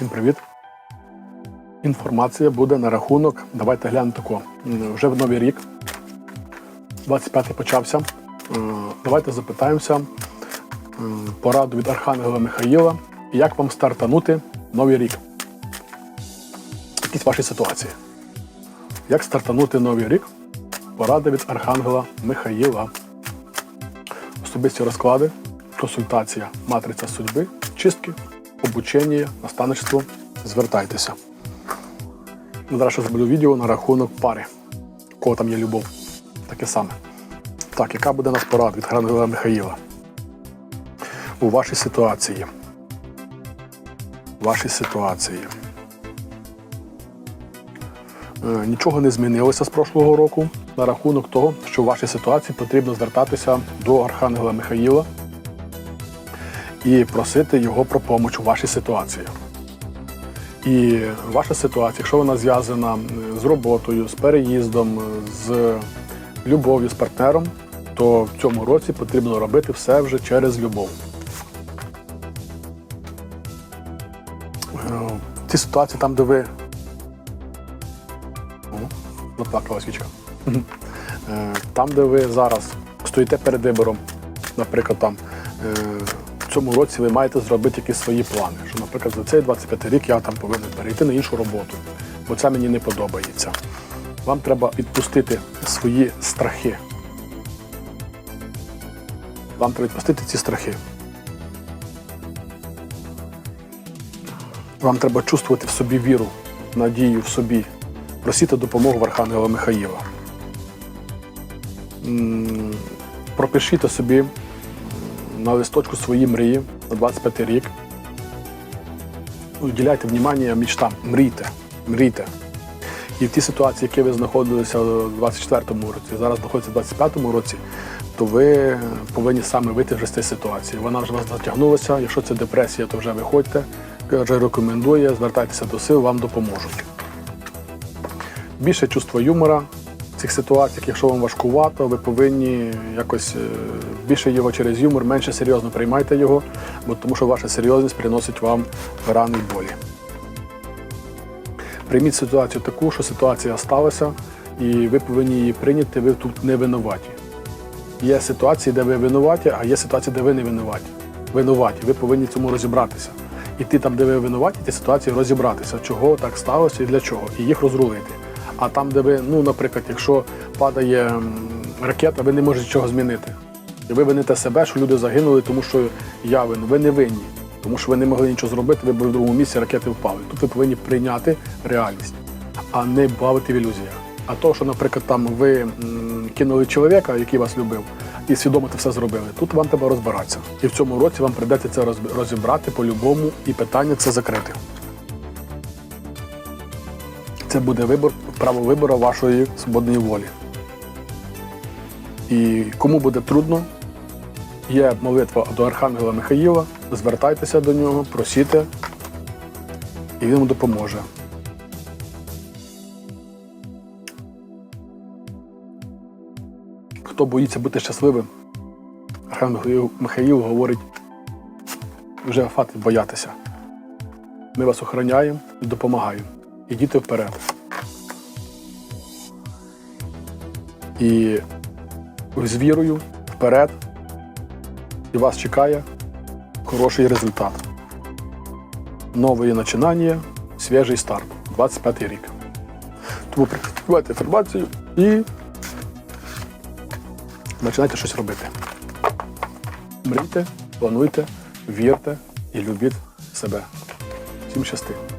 Всім привіт! Інформація буде на рахунок. Давайте глянемо тако. Вже в новий рік, 25-й почався. Е, Давайте запитаємося пораду від Архангела Михаїла, як вам стартанути новий рік. Якісь ваші ситуації. Як стартанути новий рік? Порада від Архангела Михаїла. Особисті розклади, консультація, матриця судьби, чистки, обучення, наставництво. Звертайтеся. Зараз ще зроблю відео на рахунок пари. У Кого там є любов. Таке саме. Так, яка буде нас порада від Архангела Михаїла? У вашій ситуації. Вашій ситуації. Е, Нічого не змінилося з прошлого року на рахунок того, що в вашій ситуації потрібно звертатися до Архангела Михаїла і просити його про допомогу у вашій ситуації. І ваша ситуація, якщо вона зв'язана з роботою, з переїздом, з любов'ю, з партнером, то в цьому році потрібно робити все вже через любов. Е, В цій ситуації, там, де ви заплакала свічка. Е, Там, де ви зараз стоїте перед вибором, наприклад, там е, в цьому році ви маєте зробити якісь свої плани. Що, наприклад, за цей 25 рік я там повинен перейти на іншу роботу, бо це мені не подобається. Вам треба відпустити свої страхи. Вам треба відпустити ці страхи. Вам треба чувствувати в собі віру, надію в собі, просити допомогу в Архангела Михаїла. Пропишіть собі на листочку свої мрії на 25 рік. Уділяйте внимання мічтам, мрійте, мрійте. І в тій ситуації, в якій ви знаходилися у 24-му році, зараз знаходиться в 25-му році, то ви повинні саме вийти з цієї ситуації. Вона вже вас затягнулася. Якщо це депресія, то вже виходьте. Я вже рекомендую, звертайтеся до сил, вам допоможуть. Більше чувство юмора цих ситуаціях, якщо вам важкувато, ви повинні якось е, більше його через юмор, менше серйозно приймайте його, бо тому що ваша серйозність приносить вам рани й болі. Прийміть ситуацію таку, що ситуація сталася, і ви повинні її прийняти, ви тут не винуваті. Є ситуації, де ви винуваті, а є ситуації, де ви не винуваті. Винуваті, ви повинні цьому розібратися. Іти там, де ви винуваті, ті ситуації розібратися, чого так сталося і для чого, і їх розрулити. А там, де ви, ну, наприклад, якщо падає ракета, ви не можете чого змінити. І ви вините себе, що люди загинули, тому що я винен. Ви не винні, тому що ви не могли нічого зробити, ви були в другому місці, ракети впали. Тут ви повинні прийняти реальність, а не бавити в ілюзіях. А то, що, наприклад, там ви кинули чоловіка, який вас любив, і свідомо це все зробили, тут вам треба розбиратися. І в цьому році вам прийдеться це розібрати по-любому і питання це закрити. Це буде вибор, право вибору вашої свободної волі. І кому буде трудно, є молитва до Архангела Михаїла, звертайтеся до нього, просіте, і він вам допоможе. Хто боїться бути щасливим, Архангел Михаїл говорить, вже фати боятися. Ми вас охороняємо і допомагаємо. Ідіть вперед. І з вірою вперед. І вас чекає хороший результат. Нове починання, свіжий старт. 25 рік. Тому прикривайте інформацію і починайте щось робити. Мрійте, плануйте, вірте і любіть себе. Всім щасти!